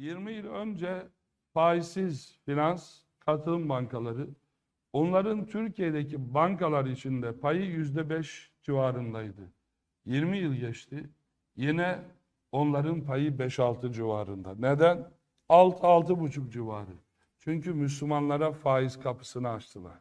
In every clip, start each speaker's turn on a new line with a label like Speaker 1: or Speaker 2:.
Speaker 1: 20 yıl önce faizsiz finans, katılım bankaları, onların Türkiye'deki bankalar içinde payı yüzde beş civarındaydı. 20 yıl geçti. Yine onların payı 5-6 civarında. Neden? 6-6,5 civarı. Çünkü Müslümanlara faiz kapısını açtılar.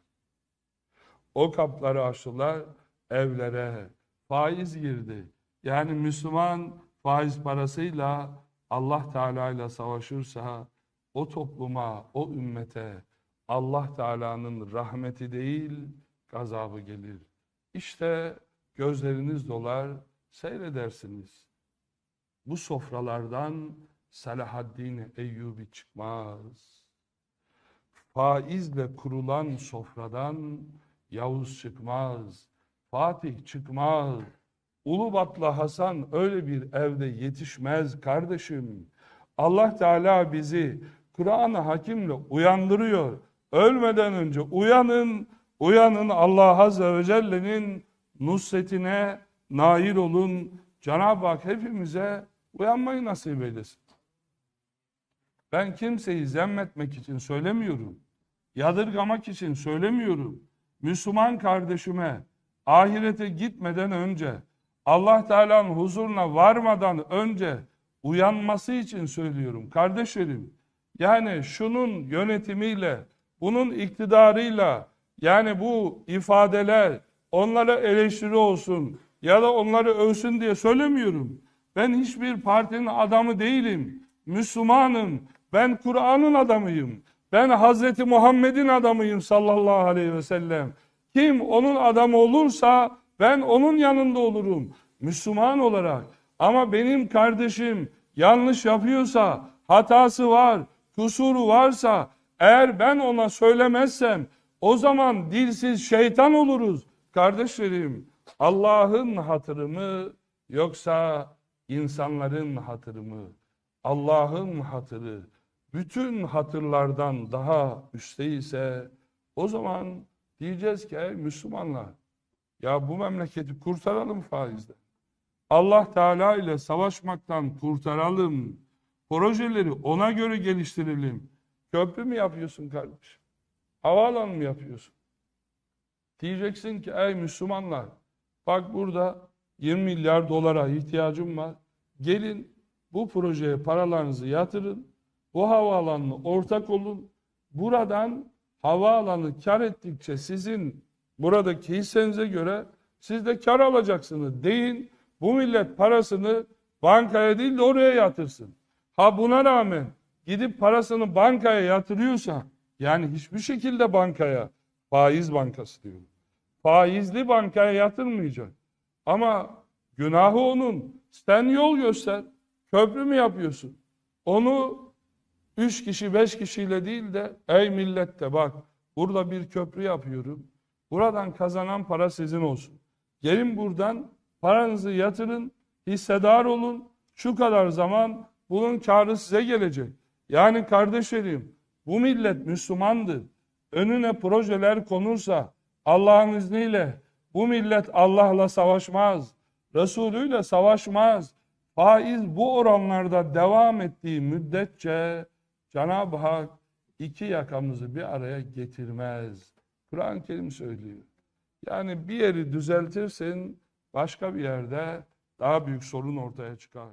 Speaker 1: O kapları açtılar evlere. Faiz girdi. Yani Müslüman faiz parasıyla Allah Teala ile savaşırsa o topluma, o ümmete Allah Teala'nın rahmeti değil gazabı gelir. İşte gözleriniz dolar, seyredersiniz. Bu sofralardan Selahaddin Eyyubi çıkmaz. Faizle kurulan sofradan Yavuz çıkmaz. Fatih çıkmaz. Ulubatlı Hasan öyle bir evde yetişmez kardeşim. Allah Teala bizi Kur'an-ı Hakim'le uyandırıyor. Ölmeden önce uyanın, uyanın Allah Azze ve Celle'nin nusretine nail olun. Cenab-ı Hak hepimize uyanmayı nasip eylesin. Ben kimseyi zemmetmek için söylemiyorum. Yadırgamak için söylemiyorum. Müslüman kardeşime ahirete gitmeden önce Allah Teala'nın huzuruna varmadan önce uyanması için söylüyorum. Kardeşlerim yani şunun yönetimiyle, bunun iktidarıyla yani bu ifadeler onlara eleştiri olsun ya da onları övsün diye söylemiyorum. Ben hiçbir partinin adamı değilim. Müslümanım. Ben Kur'an'ın adamıyım. Ben Hazreti Muhammed'in adamıyım sallallahu aleyhi ve sellem. Kim onun adamı olursa ben onun yanında olurum. Müslüman olarak. Ama benim kardeşim yanlış yapıyorsa, hatası var, kusuru varsa eğer ben ona söylemezsem o zaman dilsiz şeytan oluruz. Kardeşlerim Allah'ın hatırı mı yoksa insanların hatırı mı? Allah'ın hatırı bütün hatırlardan daha üstte ise o zaman diyeceğiz ki Müslümanlar ya bu memleketi kurtaralım faizden. Allah Teala ile savaşmaktan kurtaralım. Projeleri ona göre geliştirelim. Köprü mü yapıyorsun kardeşim? Havaalanı mı yapıyorsun? Diyeceksin ki ey Müslümanlar bak burada 20 milyar dolara ihtiyacım var. Gelin bu projeye paralarınızı yatırın. Bu havaalanına ortak olun. Buradan havaalanı kar ettikçe sizin buradaki hissenize göre siz de kar alacaksınız deyin. Bu millet parasını bankaya değil de oraya yatırsın. Ha buna rağmen gidip parasını bankaya yatırıyorsa yani hiçbir şekilde bankaya faiz bankası diyorum. Faizli bankaya yatırmayacak. Ama günahı onun. Sen yol göster. Köprü mü yapıyorsun? Onu üç kişi beş kişiyle değil de ey millette bak burada bir köprü yapıyorum. Buradan kazanan para sizin olsun. Gelin buradan paranızı yatırın, hissedar olun. Şu kadar zaman bunun karı size gelecek. Yani kardeşlerim bu millet Müslümandır. Önüne projeler konursa Allah'ın izniyle bu millet Allah'la savaşmaz. Resulüyle savaşmaz. Faiz bu oranlarda devam ettiği müddetçe Cenab-ı Hak iki yakamızı bir araya getirmez. Kur'an-ı Kerim söylüyor. Yani bir yeri düzeltirsin başka bir yerde daha büyük sorun ortaya çıkar.